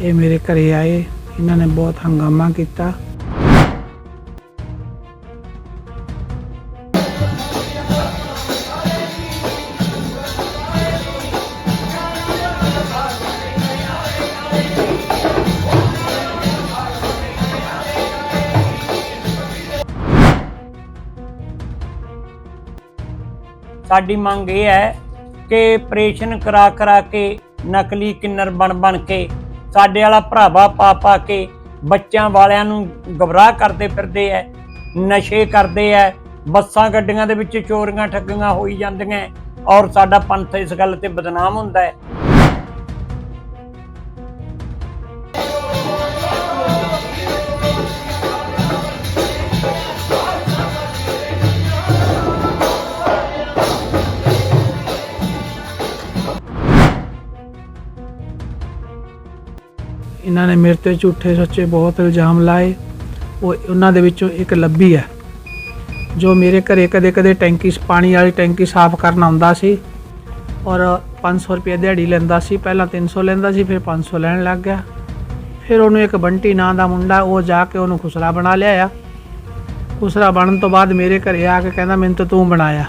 ਇਹ ਮੇਰੇ ਘਰੇ ਆਏ। ਇਹਨਾਂ ਨੇ ਬਹੁਤ ਹੰਗਾਮਾ ਕੀਤਾ। ਸਾਡੀ ਮੰਗ ਇਹ ਹੈ ਕਿ ਆਪਰੇਸ਼ਨ ਕਰਾ ਕਰਾ ਕੇ ਨਕਲੀ ਕਿੰਨਰ ਬਣ ਬਣ ਕੇ ਸਾਡੇ ਵਾਲਾ ਭਰਾਵਾ ਪਾ ਪਾ ਕੇ ਬੱਚਿਆਂ ਵਾਲਿਆਂ ਨੂੰ ਗਬਰਾਹ ਕਰਦੇ ਫਿਰਦੇ ਐ, ਨਸ਼ੇ ਕਰਦੇ ਐ, ਬੱਸਾਂ ਗੱਡੀਆਂ ਦੇ ਵਿੱਚ ਚੋਰੀਆਂ ਠੱਗੀਆਂ ਹੋਈ ਜਾਂਦੀਆਂ ਔਰ ਸਾਡਾ ਪੰਥ ਇਸ ਗੱਲ ਤੇ ਬਦਨਾਮ ਹੁੰਦਾ ਹੈ ਇਹਨਾਂ ਨੇ ਮੇਰੇ ਤੇ ਝੂਠੇ ਸੱਚੇ ਬਹੁਤ ਇਲਜ਼ਾਮ ਲਾਏ। ਉਹ ਉਹਨਾਂ ਦੇ ਵਿੱਚੋਂ ਇੱਕ ਲੱਭੀ ਹੈ। ਜੋ ਮੇਰੇ ਘਰੇ ਕਦੇ-ਕਦੇ ਟੈਂਕੀ ਪਾਣੀ ਵਾਲੀ ਟੈਂਕੀ ਸਾਫ਼ ਕਰਨ ਆਉਂਦਾ ਸੀ ਔਰ 500 ਰੁਪਏ ਦਿਹਾੜੀ ਲੈਂਦਾ ਸੀ। ਪਹਿਲਾਂ 300 ਲੈਂਦਾ ਸੀ, ਫਿਰ 500 ਲੈਣ ਲੱਗ ਗਿਆ। ਫਿਰ ਉਹਨੂੰ ਇੱਕ ਬੰਟੀ ਨਾਂ ਦਾ ਮੁੰਡਾ, ਉਹ ਜਾ ਕੇ ਉਹਨੂੰ ਖੁਸਰਾ ਬਣਾ ਲਿਆਇਆ। ਖੁਸਰਾ ਬਣਨ ਤੋਂ ਬਾਅਦ ਮੇਰੇ ਘਰੇ ਆ ਕੇ ਕਹਿੰਦਾ, ਮੈਨੂੰ ਤਾਂ ਤੂੰ ਬਣਾਇਆ।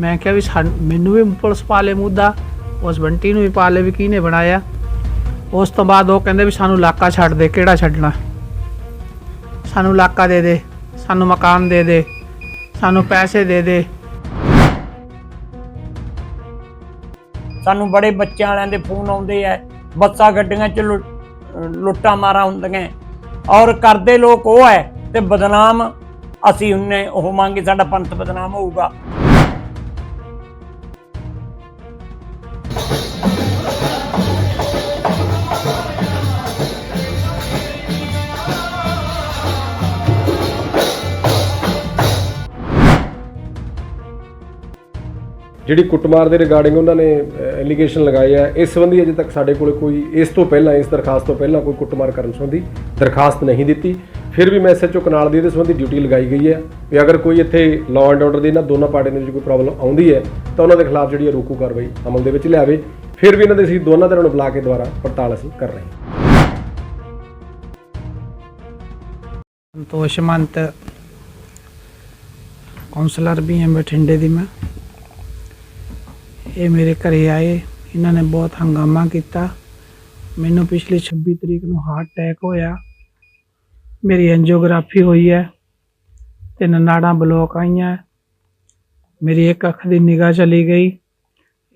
ਮੈਂ ਕਿਹਾ ਵੀ ਸਾਨ- ਮੈਨੂੰ ਵੀ ਪੁਲਿਸ ਪਾ ਲੇ ਮੁੱਦਾ ਉਸ ਬੰਟੀ ਨੂੰ ਵੀ ਪਾ ਲੇ ਵੀ ਕਿਹਨੇ ਬਣਾਇਆ? ਉਸ ਤੋਂ ਬਾਅਦ ਉਹ ਕਹਿੰਦੇ ਵੀ ਸਾਨੂੰ ਇਲਾਕਾ ਛੱਡ ਦੇ, ਕਿਹੜਾ ਛੱਡਣਾ? ਸਾਨੂੰ ਇਲਾਕਾ ਦੇ ਦੇ, ਸਾਨੂੰ ਮਕਾਨ ਦੇ ਦੇ, ਸਾਨੂੰ ਪੈਸੇ ਦੇ ਦੇ। ਸਾਨੂੰ ਬੜੇ ਬੱਚਿਆਂ ਵਾਲਿਆਂ ਦੇ ਫੋਨ ਆਉਂਦੇ ਐ ਬੱਸਾਂ ਗੱਡੀਆਂ 'ਚ ਲੁ- ਲੁੱਟਾਂ ਮਾਰਾਂ ਹੁੰਦੀਆਂ। ਔਰ ਕਰਦੇ ਲੋਕ ਉਹ ਐ ਤੇ ਬਦਨਾਮ ਅਸੀਂ ਹੁੰਨੇ, ਉਹ ਮੰਗੇ ਸਾਡਾ ਪੰਥ ਬਦਨਾਮ ਹੋਊਗਾ। ਜਿਹੜੀ ਕੁੱਟਮਾਰ ਦੇ ਰਿਗਾਰਡਿੰਗ ਉਹਨਾਂ ਨੇ ਐਲੀਗੇਸ਼ਨ ਲਗਾਏ ਆ, ਇਸ ਸੰਬੰਧੀ ਅਜੇ ਤੱਕ ਸਾਡੇ ਕੋਲ ਕੋਈ, ਇਸ ਤੋਂ ਪਹਿਲਾਂ, ਇਸ ਦਰਖਾਸਤ ਤੋਂ ਪਹਿਲਾਂ ਕੋਈ ਕੁੱਟਮਾਰ ਕਰਨ ਸੰਬੰਧੀ ਦਰਖਾਸਤ ਨਹੀਂ ਦਿੱਤੀ। ਫਿਰ ਵੀ ਮੈਂ ਐਸਐਚਓ ਕਨਾਲ ਦੀ ਇਹਦੇ ਸੰਬੰਧੀ ਡਿਊਟੀ ਲਗਾਈ ਗਈ ਹੈ ਵੀ ਅਗਰ ਕੋਈ ਇੱਥੇ ਲਾਅ ਐਂਡ ਆਰਡਰ ਦੀ ਇਹਨਾਂ ਦੋਨਾਂ ਪਾਰਟੀਆਂ ਦੇ ਵਿੱਚ ਕੋਈ ਪ੍ਰੋਬਲਮ ਆਉਂਦੀ ਹੈ, ਤਾਂ ਉਹਨਾਂ ਦੇ ਖਿਲਾਫ ਜਿਹੜੀ ਹੈ ਰੋਕੂ ਕਾਰਵਾਈ ਅਮਲ ਦੇ ਵਿੱਚ ਲਿਆਵੇ। ਫਿਰ ਵੀ ਇਹਨਾਂ ਦੇ ਅਸੀਂ ਦੋਨਾਂ ਧਿਰਾਂ ਨੂੰ ਬੁਲਾ ਕੇ ਦੁਬਾਰਾ ਪੜਤਾਲ ਅਸੀਂ ਕਰ ਰਹੇ ਹਾਂ। ਸੰਤੋਸ਼ ਮੰਤ ਕਾਉਂਸਲਰ ਵੀ ਹਾਂ, ਬਠਿੰਡੇ ਦੀ ਮੈਂ। ਇਹ ਮੇਰੇ ਘਰੇ ਆਏ। ਇਹਨਾਂ ਨੇ ਬਹੁਤ ਹੰਗਾਮਾ ਕੀਤਾ। ਮੈਨੂੰ ਪਿਛਲੀ 26 ਤਰੀਕ ਨੂੰ ਹਾਰਟ ਅਟੈਕ ਹੋਇਆ। ਮੇਰੀ ਐਂਜੀਓਗ੍ਰਾਫੀ ਹੋਈ ਹੈ। ਤਿੰਨ ਨਾੜਾਂ ਬਲੌਕ ਆਈਆਂ। ਮੇਰੀ ਇੱਕ ਅੱਖ ਦੀ ਨਿਗਾਹ ਚਲੀ ਗਈ।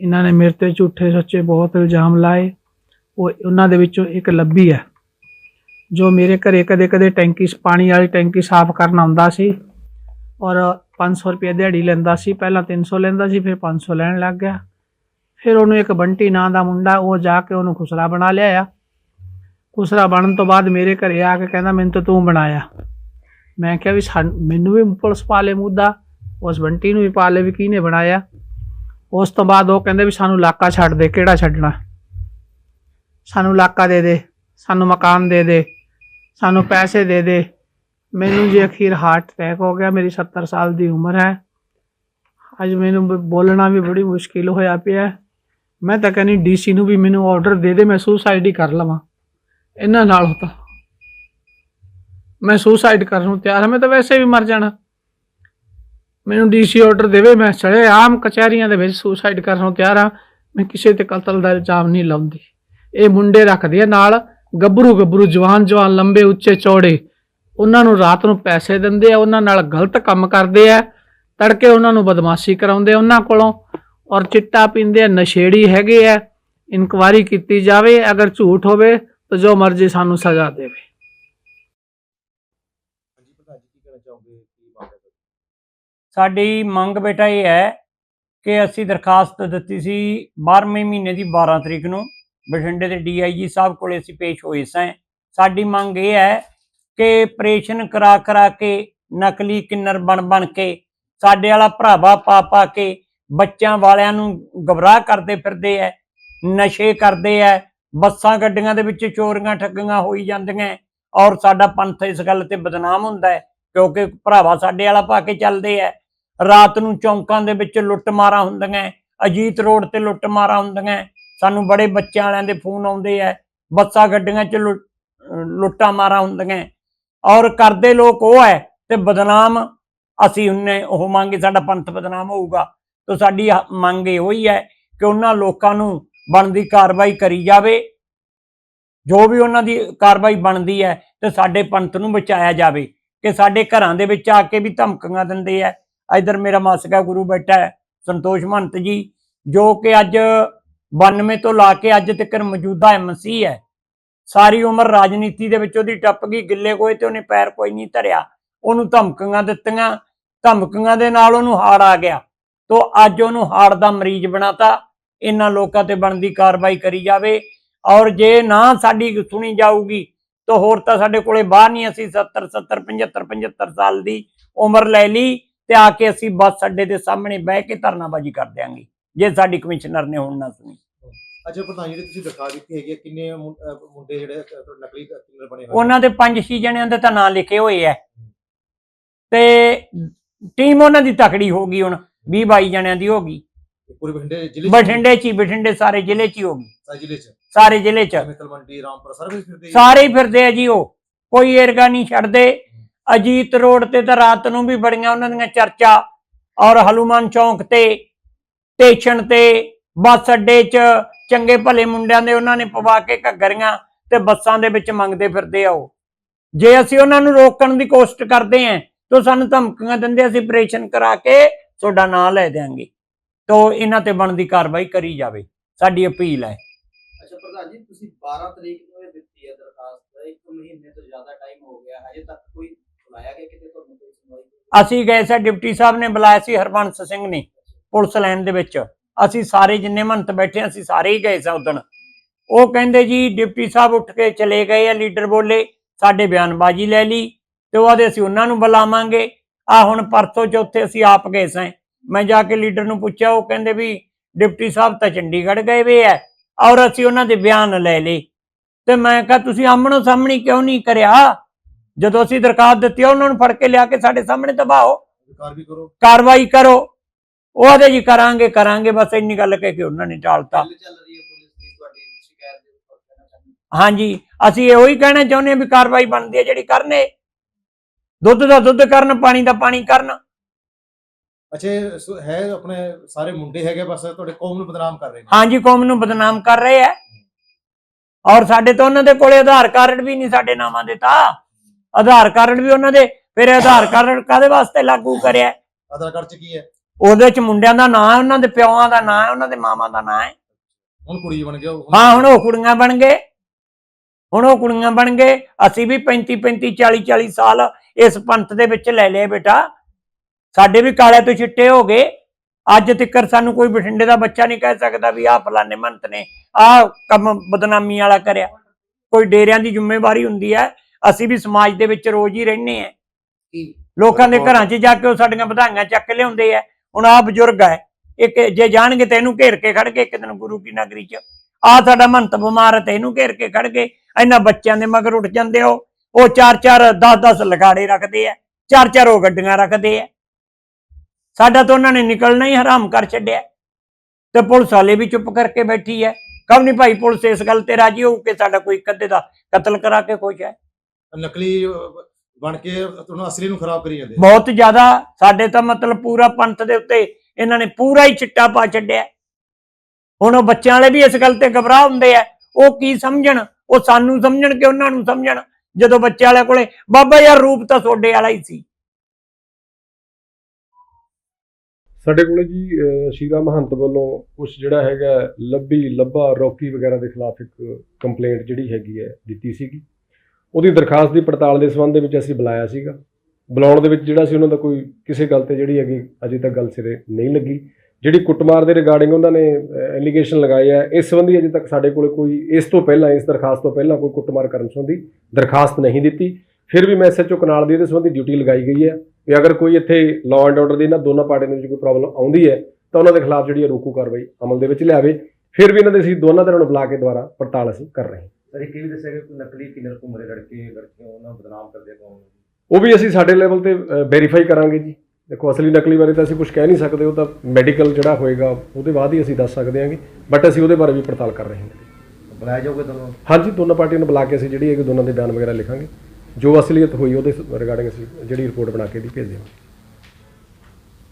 ਇਹਨਾਂ ਨੇ ਮੇਰੇ ਤੇ ਝੂਠੇ ਸੱਚੇ ਬਹੁਤ ਇਲਜ਼ਾਮ ਲਾਏ। ਉਹ ਉਹਨਾਂ ਦੇ ਵਿੱਚੋਂ ਇੱਕ ਲੱਭੀ ਹੈ। ਜੋ ਮੇਰੇ ਘਰੇ ਕਦੇ-ਕਦੇ ਟੈਂਕੀ ਪਾਣੀ ਵਾਲੀ ਟੈਂਕੀ ਸਾਫ਼ ਕਰਨ ਆਉਂਦਾ ਸੀ। ਔਰ 500 ਰੁਪਏ ਦਿਹਾੜੀ ਲੈਂਦਾ ਸੀ, ਪਹਿਲਾਂ 300 ਲੈਂਦਾ ਸੀ, ਫਿਰ 500 ਲੈਣ ਲੱਗ ਗਿਆ। ਫਿਰ ਉਹਨੂੰ ਇੱਕ ਬੰਟੀ ਨਾਂ ਦਾ ਮੁੰਡਾ, ਉਹ ਜਾ ਕੇ ਉਹਨੂੰ ਖੁਸਰਾ ਬਣਾ ਲਿਆਇਆ। ਖੁਸਰਾ ਬਣਨ ਤੋਂ ਬਾਅਦ ਮੇਰੇ ਘਰੇ ਆ ਕੇ ਕਹਿੰਦਾ, ਮੈਨੂੰ ਤਾਂ ਤੂੰ ਬਣਾਇਆ। ਮੈਂ ਕਿਹਾ ਵੀ ਸਾਨ- ਮੈਨੂੰ ਵੀ ਪੁਲਿਸ ਪਾ ਲੇ ਮੁੱਦਾ, ਉਸ ਬੰਟੀ ਨੂੰ ਵੀ ਪਾ ਲੇ ਵੀ ਕਿਹਨੇ ਬਣਾਇਆ। ਉਸ ਤੋਂ ਬਾਅਦ ਉਹ ਕਹਿੰਦੇ ਵੀ ਸਾਨੂੰ ਇਲਾਕਾ ਛੱਡ ਦੇ, ਕਿਹੜਾ ਛੱਡਣਾ? ਸਾਨੂੰ ਇਲਾਕਾ ਦੇ ਦੇ, ਸਾਨੂੰ ਮਕਾਨ ਦੇ ਦੇ, ਸਾਨੂੰ ਪੈਸੇ ਦੇ ਦੇ। ਮੈਨੂੰ ਜੇ ਅਖੀਰ ਹਾਰਟ ਅਟੈਕ ਹੋ ਗਿਆ, ਮੇਰੀ 70 ਸਾਲ ਦੀ ਉਮਰ ਹੈ। ਅੱਜ ਮੈਨੂੰ ਬੋਲਣਾ ਵੀ ਬੜੀ ਮੁਸ਼ਕਿਲ ਹੋਇਆ ਪਿਆ ਮੈਂ ਤਾਂ ਕਹਿੰਦੀ ਡੀਸੀ ਨੂੰ ਵੀ ਮੈਨੂੰ ਆਰਡਰ ਦੇ ਦੇ, ਮੈਂ ਸੁਸਾਈਡ ਹੀ ਕਰ ਲਵਾਂ। ਇਹਨਾਂ ਨਾਲ ਤਾਂ ਮੈਂ ਸੁਸਾਈਡ ਕਰਨ ਨੂੰ ਤਿਆਰ ਹਾਂ, ਮੈਂ ਤਾਂ ਵੈਸੇ ਵੀ ਮਰ ਜਾਣਾ। ਮੈਨੂੰ ਡੀਸੀ ਆਰਡਰ ਦੇਵੇ, ਮੈਂ ਚਲੇ ਆਮ ਕਚਹਿਰੀਆਂ ਦੇ ਵਿੱਚ ਸੁਸਾਈਡ ਕਰਨ ਨੂੰ ਤਿਆਰ ਹਾਂ। ਮੈਂ ਕਿਸੇ ਤੇ ਕਤਲ ਦਾ ਇਲਜ਼ਾਮ ਨਹੀਂ ਲਾਉਂਦੀ। ਇਹ ਮੁੰਡੇ ਰੱਖਦੇ ਆ ਨਾਲ ਗੱਭਰੂ ਗੱਭਰੂ ਜਵਾਨ ਜਵਾਨ ਲੰਬੇ ਉੱਚੇ ਚੌੜੇ। ਉਹਨਾਂ ਨੂੰ ਰਾਤ ਨੂੰ ਪੈਸੇ ਦਿੰਦੇ ਆ ਉਹਨਾਂ ਨਾਲ ਗਲਤ ਕੰਮ ਕਰਦੇ ਆ ਤੜਕੇ ਉਹਨਾਂ ਨੂੰ ਬਦਮਾਸ਼ੀ ਕਰਾਉਂਦੇ ਆ ਉਹਨਾਂ ਕੋਲੋਂ ਔਰ ਚਿੱਟਾ ਪੀਂਦੇ ਆ ਨਸ਼ੇੜੀ ਹੈਗੇ ਆ ਇਨਕੁਆਰੀ ਕੀਤੀ ਜਾਵੇ ਅਗਰ ਝੂਠ ਹੋਵੇ ਤਾਂ ਜੋ ਮਰਜ਼ੀ ਸਾਨੂੰ ਸਜ਼ਾ ਦੇਵੇ। ਸਾਡੀ ਮੰਗ ਬੇਟਾ ਇਹ ਹੈ ਕਿ ਅਸੀਂ ਦਰਖਾਸਤ ਦਿੱਤੀ ਸੀ 12ਵੇਂ ਮਹੀਨੇ ਦੀ 12 ਤਰੀਕ ਨੂੰ ਬਠਿੰਡੇ ਦੇ ਡੀਆਈਜੀ ਸਾਹਿਬ ਕੋਲੇ ਅਸੀਂ ਪੇਸ਼ ਹੋਏ ਸਾਂ। ਸਾਡੀ ਮੰਗ ਇਹ ਹੈ ਕਿ ਆਪਰੇਸ਼ਨ ਕਰਾ ਕਰਾ ਕੇ, ਨਕਲੀ ਕਿੰਨਰ ਬਣ ਬਣ ਕੇ, ਸਾਡੇ ਵਾਲਾ ਭਰਾਵਾ ਪਾ ਪਾ ਕੇ ਬੱਚਿਆਂ ਵਾਲਿਆਂ ਨੂੰ ਗਬਰਾਹ ਕਰਦੇ ਫਿਰਦੇ ਐ, ਨਸ਼ੇ ਕਰਦੇ ਐ, ਬੱਸਾਂ ਗੱਡੀਆਂ ਦੇ ਵਿੱਚ ਚੋਰੀਆਂ ਠੱਗੀਆਂ ਹੋਈ ਜਾਂਦੀਆਂ ਔਰ ਸਾਡਾ ਪੰਥ ਇਸ ਗੱਲ ਤੇ ਬਦਨਾਮ ਹੁੰਦਾ ਹੈ ਕਿਉਂਕਿ ਭਰਾਵਾ ਸਾਡੇ ਵਾਲਾ ਪਾ ਕੇ ਚੱਲਦੇ ਐ। ਰਾਤ ਨੂੰ ਚੌਂਕਾਂ ਦੇ ਵਿੱਚ ਲੁੱਟ ਮਾਰਾਂ ਹੁੰਦੀਆਂ ਅਜੀਤ ਰੋਡ ਤੇ ਲੁੱਟ ਮਾਰਾਂ ਹੁੰਦੀਆਂ ਸਾਨੂੰ ਬੜੇ ਬੱਚਿਆਂ ਵਾਲਿਆਂ ਦੇ ਫੋਨ ਆਉਂਦੇ ਐ, ਬੱਸਾਂ ਗੱਡੀਆਂ 'ਚ ਲੁ- ਲੁੱਟਾਂ ਮਾਰਾਂ ਹੁੰਦੀਆਂ ਔਰ ਕਰਦੇ ਲੋਕ ਉਹ ਹੈ ਤੇ ਬਦਨਾਮ ਅਸੀਂ ਹੁੰਨੇ ਉਹ ਮੰਗੇ, ਸਾਡਾ ਪੰਥ ਬਦਨਾਮ ਹੋਊਗਾ। ਤਾਂ ਸਾਡੀ ਮੰਗ ਇਹੋ ਹੀ ਹੈ ਕਿ ਉਹਨਾਂ ਲੋਕਾਂ ਨੂੰ ਬਣਦੀ ਕਾਰਵਾਈ ਕਰੀ ਜਾਵੇ। ਜੋ ਵੀ ਉਹਨਾਂ ਦੀ ਕਾਰਵਾਈ ਬਣਦੀ ਹੈ ਤੇ ਸਾਡੇ ਪੰਥ ਨੂੰ ਬਚਾਇਆ ਜਾਵੇ। ਕਿ ਸਾਡੇ ਘਰਾਂ ਦੇ ਵਿੱਚ ਆ ਕੇ ਵੀ ਧਮਕੀਆਂ ਦਿੰਦੇ ਆ ਇਧਰ ਮੇਰਾ ਮਾਸਕਾ ਗੁਰੂ ਬੈਠਾ ਹੈ, ਸੰਤੋਸ਼ ਮਹੰਤ ਜੀ, ਜੋ ਕਿ ਅੱਜ 92 ਤੋਂ ਲਾ ਕੇ ਅੱਜ ਤੱਕ ਮੌਜੂਦਾ ਐਮਸੀ ਹੈ। ਸਾਰੀ ਉਮਰ ਰਾਜਨੀਤੀ ਦੇ ਵਿੱਚ ਉਹਦੀ ਟੱਪ ਗਈ, ਗਿੱਲੇ ਕੋਏ ਤੇ ਉਹਨੇ ਪੈਰ ਕੋਈ ਨਹੀਂ ਧਰਿਆ। ਉਹਨੂੰ ਧਮਕੀਆਂ ਦਿੱਤੀਆਂ, ਧਮਕੀਆਂ ਦੇ ਨਾਲ ਉਹਨੂੰ ਹਾੜ ਆ ਗਿਆ। ਤੋਂ ਅੱਜ ਉਹਨੂੰ ਹਾੜ ਦਾ ਮਰੀਜ਼ ਬਣਾਤਾ। ਇਹਨਾਂ ਲੋਕਾਂ ਤੇ ਬਣਦੀ ਕਾਰਵਾਈ ਕਰੀ ਜਾਵੇ। ਔਰ ਜੇ ਨਾ ਸਾਡੀ ਸੁਣੀ ਜਾਊਗੀ, ਤਾਂ ਹੋਰ ਤਾਂ ਸਾਡੇ ਕੋਲੇ ਬਾਹਰ ਨਹੀਂ। ਅਸੀਂ 70 70 75 75 ਸਾਲ ਦੀ ਉਮਰ ਲੈ ਲਈ ਤੇ ਆ ਕੇ ਅਸੀਂ ਬੱਸ ਅੱਡੇ ਦੇ ਸਾਹਮਣੇ ਬਹਿ ਕੇ ਧਰਨਾਬਾਜ਼ੀ ਕਰ ਦਿਆਂਗੇ। ਜੇ ਸਾਡੀ ਕਮਿਸ਼ਨਰ ਨੇ ਹੁਣ ਨਾ ਸੁਣੀ। ਅੱਛਾ ਪ੍ਰਧਾਨ ਜਿਹੜੀ ਤੁਸੀਂ ਦਿਖਾ ਦਿੱਤੀ ਹੈਗੀ ਹੈ, ਕਿੰਨੇ ਮੁੰ- ਅਹ ਮੁੰਡੇ ਜਿਹੜੇ ਅਹ ਤੁਹਾਡੇ ਨਕਲੀ ਕਿੰਨਰ ਬਣੇ ਹੋਏ ਉਹਨਾਂ ਦੇ ਪੰਜ ਛੇ ਜਣਿਆਂ ਦੇ ਤਾਂ ਨਾਂ ਲਿਖੇ ਹੋਏ ਐ ਤੇ ਟੀਮ ਉਹਨਾਂ ਦੀ ਤਕੜੀ ਹੋ ਗਈ ਹੁਣ 20 22 ਜਣਿਆਂ ਦੀ ਹੋ ਗਈ। ਨੇ? ਪੂਰੇ ਬਠਿੰਡੇ ਜ਼ਿਲ੍ਹੇ 'ਚ? ਬਠਿੰਡੇ ਚ ਹੀ ਬਠਿੰਡੇ ਸਾਰੇ ਜ਼ਿਲ੍ਹੇ ਚ ਹੀ ਹੋ ਗਈ। ਸਾਰੇ ਜ਼ਿਲ੍ਹੇ ਚ? ਸਾਰੇ ਜ਼ਿਲ੍ਹੇ ਚ। ਜਿਵੇਂ ਤਲਵੰਡੀ ਰਾਮਪੁਰ ਸਾਰੇ ਫਿਰਦੇ ਹੀ? ਸਾਰੇ ਹੀ ਫਿਰਦੇ ਆ ਜੀ ਉਹ। ਕੋਈ ਏਰਗਾ ਨਹੀਂ ਛੱਡਦੇ। ਅਜੀਤ ਰੋਡ ਤੇ ਤਾਂ ਰਾਤ ਨੂੰ ਵੀ ਬੜੀਆਂ ਉਹਨਾਂ ਦੀਆਂ ਚਰਚਾ ਔਰ ਹਲੂਮਾਨ ਚੌਂਕ ਤੇ ਸਟੇਸ਼ਨ ਤੇ ਬੱਸ ਅੱਡੇ 'ਚ ਚੰਗੇ ਭਲੇ ਮੁੰਡਿਆਂ ਦੇ ਉਹਨਾਂ ਨੇ ਪਵਾ ਕੇ ਘੱਗਰੀਆਂ ਤੇ ਬੱਸਾਂ ਦੇ ਵਿੱਚ ਮੰਗਦੇ ਫਿਰਦੇ ਆ ਉਹ। ਜੇ ਅਸੀਂ ਉਹਨਾਂ ਨੂੰ ਰੋਕਣ ਦੀ ਕੋਸ਼ਿਸ਼ ਕਰਦੇ ਆਂ ਤਾਂ ਸਾਨੂੰ ਧਮਕੀਆਂ ਦਿੰਦੇ ਅਸੀਂ ਆਪਰੇਸ਼ਨ ਕਰਾ ਕੇ ਤੁਹਾਡਾ ਨਾਂ ਲੈ ਦੇਾਂਗੇ ਤਾਂ ਇਹਨਾਂ ਤੇ ਬਣਦੀ ਕਾਰਵਾਈ ਕਰੀ ਜਾਵੇ। ਸਾਡੀ ਅਪੀਲ ਹੈ। ਅੱਛਾ ਪ੍ਰਧਾਨ ਜੀ ਤੁਸੀਂ 12 ਤਰੀਕ ਨੂੰ ਇਹ ਦਿੱਤੀ ਹੈ ਦਰਖਾਸਤ ਇੱਕ ਮਹੀਨੇ ਤੋਂ ਜ਼ਿਆਦਾ ਟਾਈਮ ਹੋ ਗਿਆ ਹਜੇ ਤੱਕ ਕੋਈ ਬੁਲਾਇਆ ਗਿਆ ਕਿਤੇ ਤੁਹਾਨੂੰ ਕੋਈ ਸੁਣਵਾਈ? ਅਸੀਂ ਗਏ ਸੀ ਡਿਪਟੀ ਸਾਹਿਬ ਨੇ ਬੁਲਾਇਆ ਸੀ ਹਰਬੰਸ ਸਿੰਘ ਨੇ ਪੁਲਿਸ ਲਾਈਨ ਦੇ ਵਿੱਚ। ਅਸੀਂ ਸਾਰੇ ਜਿੰਨੇ ਮੰਤ ਬੈਠੇ ਅਸੀਂ ਸਾਰੇ ਹੀ ਗਏ ਸਾਂ ਉਦਣ ਉਹ ਕਹਿੰਦੇ ਜੀ ਡਿਪਟੀ ਸਾਹਿਬ ਉੱਠ ਕੇ ਚਲੇ ਗਏ ਆ ਲੀਡਰ ਬੋਲੇ ਸਾਡੇ ਬਿਆਨਬਾਜ਼ੀ ਲੈ ਲਈ ਤੇ ਉਹ ਆਦੇ ਅਸੀਂ ਉਹਨਾਂ ਨੂੰ ਬੁਲਾਵਾਂਗੇ। ਆ ਹੁਣ ਪਰਸੋਂ ਚੌਥੇ ਅਸੀਂ ਆਪ ਗਏ ਸਾਂ। ਮੈਂ ਜਾ ਕੇ ਲੀਡਰ ਨੂੰ ਪੁੱਛਿਆ ਉਹ ਕਹਿੰਦੇ ਵੀ ਡਿਪਟੀ ਸਾਹਿਬ ਤਾਂ ਚੰਡੀਗੜ੍ਹ ਗਏ ਵੇ ਐ ਔਰ ਅਸੀਂ ਉਹਨਾਂ ਦੇ ਬਿਆਨ ਲੈ ਲਏ। ਤੇ ਮੈਂ ਕਿਹਾ ਤੁਸੀਂ ਆਮਣੋ ਸਾਹਮਣੇ ਕਿਉਂ ਨਹੀਂ ਕਰਿਆ? ਜਦੋਂ ਅਸੀਂ ਦਰਖਾਸਤ ਦਿੱਤੀ ਉਹਨਾਂ ਨੂੰ ਫੜ ਕੇ ਲਿਆ ਕੇ ਸਾਡੇ ਸਾਹਮਣੇ ਦਬਾਓ। ਕਰੋ। ਕਾਰਵਾਈ ਕਰੋ। ਉਹ ਆਦੇ ਜੀ ਕਰਾਂਗੇ ਕਰਾਂਗੇ ਬਸ ਇੰਨੀ ਗੱਲ ਕਹਿ ਕੇ ਉਹਨਾਂ ਨੇ ਟਾਲਤਾ। ਗੱਲ ਚੱਲ ਰਹੀ ਹੈ ਪੁਲਿਸ ਦੀ ਤੁਹਾਡੀ ਸ਼ਿਕਾਇਤ ਦੇ ਉੱਪਰ ਕਹਿਣਾ ਚਾਹੁੰਦੇ ਹਾਂ। ਹਾਂਜੀ ਅਸੀਂ ਇਹੋ ਹੀ ਕਹਿਣਾ ਚਾਹੁੰਦੇ ਹਾਂ ਵੀ ਕਾਰਵਾਈ ਬਣਦੀ ਹੈ ਜਿਹੜੀ ਕਰਨੇ ਦੁੱਧ ਦਾ ਦੁੱਧ ਕਰਨ ਪਾਣੀ ਦਾ ਪਾਣੀ ਕਰਨ। ਅੱਛਾ ਇਹ ਸੋ- ਹੈ ਆਪਣੇ ਸਾਰੇ ਮੁੰਡੇ ਹੈਗੇ ਬਸ ਤੁਹਾਡੇ ਕੌਮ ਨੂੰ ਬਦਨਾਮ ਕਰ ਰਹੇ ਨੇ? ਹਾਂਜੀ ਕੌਮ ਨੂੰ ਬਦਨਾਮ ਕਰ ਰਹੇ ਆ ਔਰ ਸਾਡੇ ਤਾਂ ਉਹਨਾਂ ਦੇ ਕੋਲੇ ਆਧਾਰ ਕਾਰਡ ਵੀ ਨਹੀਂ ਸਾਡੇ ਨਾਮਾਂ ਦੇ ਤਾਂ। ਆਧਾਰ ਕਾਰਡ ਵੀ ਉਹਨਾਂ ਦੇ ਫਿਰ ਆਧਾਰ ਕਾਰਡ ਕਾਦੇ ਵਾਸਤੇ ਲਾਗੂ ਕਰਿਆ? ਆਧਾਰ ਕਾਰਡ ਚ ਕੀ ਹੈ? ਉਹਦੇ ਚ ਮੁੰਡਿਆਂ ਦਾ ਨਾਂ ਹੈ ਉਹਨਾਂ ਦੇ ਪਿਓਾਂ ਦਾ ਨਾਂ ਹੈ ਉਹਨਾਂ ਦੇ ਮਾਵਾਂ ਦਾ ਨਾਂ ਹੈ। ਹੁਣ ਕੁੜੀ ਬਣ ਗਿਆ ਉਹ ਹਾਂ ਹੁਣ ਉਹ ਕੁੜੀਆਂ ਬਣ ਗਏ। ਹੁਣ ਉਹ ਕੁੜੀਆਂ ਬਣ ਗਏ। ਅਸੀਂ ਵੀ 35 35 40 40 ਸਾਲ ਇਸ ਪੰਥ ਦੇ ਵਿੱਚ ਲੈ ਲਏ ਬੇਟਾ। ਸਾਡੇ ਵੀ ਕਾਲੇ ਤੋਂ ਚਿੱਟੇ ਹੋ ਗਏ। ਅੱਜ ਤੱਕ ਸਾਨੂੰ ਕੋਈ ਬਠਿੰਡੇ ਦਾ ਬੱਚਾ ਨਹੀਂ ਕਹਿ ਸਕਦਾ ਵੀ ਆਹ ਫਲਾਣੇ ਮੰਤ ਨੇ ਆਹ ਕੰਮ ਬਦਨਾਮੀ ਵਾਲਾ ਕਰਿਆ। ਕੋਈ ਡੇਰਿਆਂ ਦੀ ਜ਼ਿੰਮੇਵਾਰੀ ਹੁੰਦੀ ਹੈ। ਅਸੀਂ ਵੀ ਸਮਾਜ ਦੇ ਵਿੱਚ ਰੋਜ਼ ਹੀ ਰਹਿੰਦੇ ਆ ਲੋਕਾਂ ਦੇ ਘਰਾਂ 'ਚ ਜਾ ਕੇ ਉਹ ਸਾਡੀਆਂ ਵਧਾਈਆਂ ਚੱਕ ਲਿਆਉਂਦੇ ਆ। ਹੁਣ ਆ ਬਜ਼ੁਰਗ ਹੈ। ਇੱਕ ਜੇ ਜਾਣਗੇ ਤੇ ਇਹਨੂੰ ਘੇਰ ਕੇ ਖੜ ਗਏ ਇੱਕ ਦਿਨ ਗੁਰੂ ਕੀ ਨਗਰੀ 'ਚ। ਆ ਸਾਡਾ ਮੰਤ ਬਿਮਾਰ ਹੈ ਤੇ ਇਹਨੂੰ ਘੇਰ ਕੇ ਖੜ ਗਏ। ਇਹਨਾਂ ਬੱਚਿਆਂ ਦੇ ਮਗਰ ਉੱਠ ਜਾਂਦੇ ਹੋ ਉਹ। ਚਾਰ ਚਾਰ 10 10 ਲਗਾੜੇ ਰੱਖਦੇ ਆ। ਚਾਰ ਚਾਰ ਉਹ ਗੱਡੀਆਂ ਰੱਖਦੇ ਆ। ਸਾਡਾ ਤਾਂ ਉਹਨਾਂ ਨੇ ਨਿਕਲਣਾ ਹੀ ਹਰਾਮ ਕਰ ਛੱਡਿਆ। ਤੇ ਪੁਲਿਸ ਵਾਲੇ ਵੀ ਚੁੱਪ ਕਰਕੇ ਬੈਠੀ ਹੈ। ਕਬ ਨਹੀਂ ਭਾਈ ਪੁਲਿਸ ਇਸ ਗੱਲ ਤੇ ਰਾਜੀ ਹੋਊ ਕਿ ਸਾਡਾ ਕੋਈ ਕੱਦੇ ਦਾ ਕਤਲ ਕਰਾ ਕੇ ਖੁਸ਼ ਹੈ। ਨਕਲੀ ਬਣ ਕੇ ਤੁਹਾਨੂੰ ਅਸਲੀ ਨੂੰ ਖਰਾਬ ਕਰੀ ਜਾਂਦੇ ਬਹੁਤ ਜ਼ਿਆਦਾ ਸਾਡੇ ਤਾਂ ਮਤਲਬ ਪੂਰਾ ਪੰਥ ਦੇ ਉੱਤੇ ਇਹਨਾਂ ਨੇ ਪੂਰਾ ਹੀ ਚਿੱਟਾ ਪਾ ਛੱਡਿਆ। ਹੁਣ ਉਹ ਬੱਚਿਆਂ ਵਾਲੇ ਵੀ ਇਸ ਗੱਲ ਤੇ ਘਬਰਾ ਹੁੰਦੇ ਆ। ਉਹ ਕੀ ਸਮਝਣ? ਉਹ ਸਾਨੂੰ ਸਮਝਣ ਕਿ ਉਹਨਾਂ ਨੂੰ ਸਮਝਣ? ਜਦੋਂ ਬੱਚੇ ਵਾਲੇ ਕੋਲੇ ਬਾਬਾ ਯਾਰ ਰੂਪ ਤਾਂ ਤੁਹਾਡੇ ਵਾਲਾ ਹੀ ਸੀ। ਸਾਡੇ ਕੋਲੇ ਜੀ ਸ਼ੀਰਾ ਮਹੰਤ ਵੱਲੋਂ ਕੁਝ ਜਿਹੜਾ ਹੈਗਾ ਲੱਭੀ ਲੱਭਾ ਰੌਕੀ ਵਗੈਰਾ ਦੇ ਖਿਲਾਫ ਇੱਕ ਕੰਪਲੇਂਟ ਜਿਹੜੀ ਹੈਗੀ ਹੈ ਦਿੱਤੀ ਸੀਗੀ। ਉਹਦੀ ਦਰਖਾਸਤ ਦੀ ਪੜਤਾਲ ਦੇ ਸੰਬੰਧ ਦੇ ਵਿੱਚ ਅਸੀਂ ਬੁਲਾਇਆ ਸੀਗਾ। ਬੁਲਾਉਣ ਦੇ ਵਿੱਚ ਜਿਹੜਾ ਸੀ ਉਹਨਾਂ ਦਾ ਕੋਈ ਕਿਸੇ ਗੱਲ ਤੇ ਜਿਹੜੀ ਹੈਗੀ ਅਜੇ ਤੱਕ ਗੱਲ ਸਿਰੇ ਨਹੀਂ ਲੱਗੀ। ਜਿਹੜੀ ਕੁੱਟਮਾਰ ਦੇ ਰਿਗਾਰਡਿੰਗ ਉਹਨਾਂ ਨੇ ਐਲੀਗੇਸ਼ਨ ਲਗਾਏ ਆ, ਇਸ ਸੰਬੰਧੀ ਅਜੇ ਤੱਕ ਸਾਡੇ ਕੋਲ ਕੋਈ, ਇਸ ਤੋਂ ਪਹਿਲਾਂ, ਇਸ ਦਰਖਾਸਤ ਤੋਂ ਪਹਿਲਾਂ ਕੋਈ ਕੁੱਟਮਾਰ ਕਰਨ ਸੰਬੰਧੀ ਦਰਖਾਸਤ ਨਹੀਂ ਦਿੱਤੀ। ਫਿਰ ਵੀ ਮੈਂ ਐਸਐਚਓ ਕਨਾਲ ਦੀ ਇਹਦੇ ਸੰਬੰਧੀ ਡਿਊਟੀ ਲਗਾਈ ਗਈ ਹੈ ਵੀ ਅਗਰ ਕੋਈ ਇੱਥੇ ਲਾਅ ਐਂਡ ਆਰਡਰ ਦੀ ਇਹਨਾਂ ਦੋਨਾਂ ਪਾਰਟੀਆਂ ਦੇ ਵਿੱਚ ਕੋਈ ਪ੍ਰੋਬਲਮ ਆਉਂਦੀ ਹੈ, ਤਾਂ ਉਹਨਾਂ ਦੇ ਖਿਲਾਫ ਜਿਹੜੀ ਹੈ ਰੋਕੂ ਕਾਰਵਾਈ ਅਮਲ ਦੇ ਵਿੱਚ ਲਿਆਵੇ। ਫਿਰ ਵੀ ਇਹਨਾਂ ਦੇ ਅਸੀਂ ਦੋਨਾਂ ਧਿਰਾਂ ਨੂੰ ਬੁਲਾ ਕੇ ਦੁਬਾਰਾ ਪੜਤਾਲ ਅਸੀਂ ਕਰ ਰਹੇ ਹਾਂ। ਸਰ ਇਹ ਵੀ ਦੱਸਿਆ ਕਿ ਨਕਲੀ ਕਿਨਰ ਘੁੰਮ ਰਹੇ ਲੜਕੇ ਲੜਕੀਆਂ ਉਹਨਾਂ ਨੂੰ ਬਦਨਾਮ ਕਰਦੇ ਕੌਮ ਉਹ ਵੀ ਅਸੀਂ ਸਾਡੇ ਲੈਵਲ ਤੇ ਵੈਰੀਫਾਈ ਕਰਾਂਗੇ ਜੀ। ਦੇਖੋ ਅਸਲੀ ਨਕਲੀ ਬਾਰੇ ਤਾਂ ਅਸੀਂ ਕੁਝ ਕਹਿ ਨਹੀਂ ਸਕਦੇ ਉਹ ਤਾਂ ਮੈਡੀਕਲ ਜਿਹੜਾ ਹੋਏਗਾ ਉਹਦੇ ਬਾਅਦ ਹੀ ਅਸੀਂ ਦੱਸ ਸਕਦੇ ਹਾਂਗੇ। ਬਟ ਅਸੀਂ ਉਹਦੇ ਬਾਰੇ ਵੀ ਪੜਤਾਲ ਕਰ ਰਹੇ ਹਾਂ। ਬੁਲਾਇਆ ਜਾਊਗਾ ਤੁਹਾਨੂੰ? ਹਾਂਜੀ ਦੋਨਾਂ ਪਾਰਟੀਆਂ ਨੂੰ ਬੁਲਾ ਕੇ ਅਸੀਂ ਜਿਹੜੀ ਹੈ ਕਿ ਦੋਨਾਂ ਦੇ ਬਿਆਨ ਵਗੈਰਾ ਲਿਖਾਂਗੇ। ਜੋ ਅਸਲੀਅਤ ਹੋਈ ਉਹਦੇ ਰਿਗਾਰਡਿੰਗ ਅਸੀਂ ਜਿਹੜੀ ਰਿਪੋਰਟ ਬਣਾ ਕੇ ਦੀ ਭੇਜ ਦੇਵਾਂਗੇ।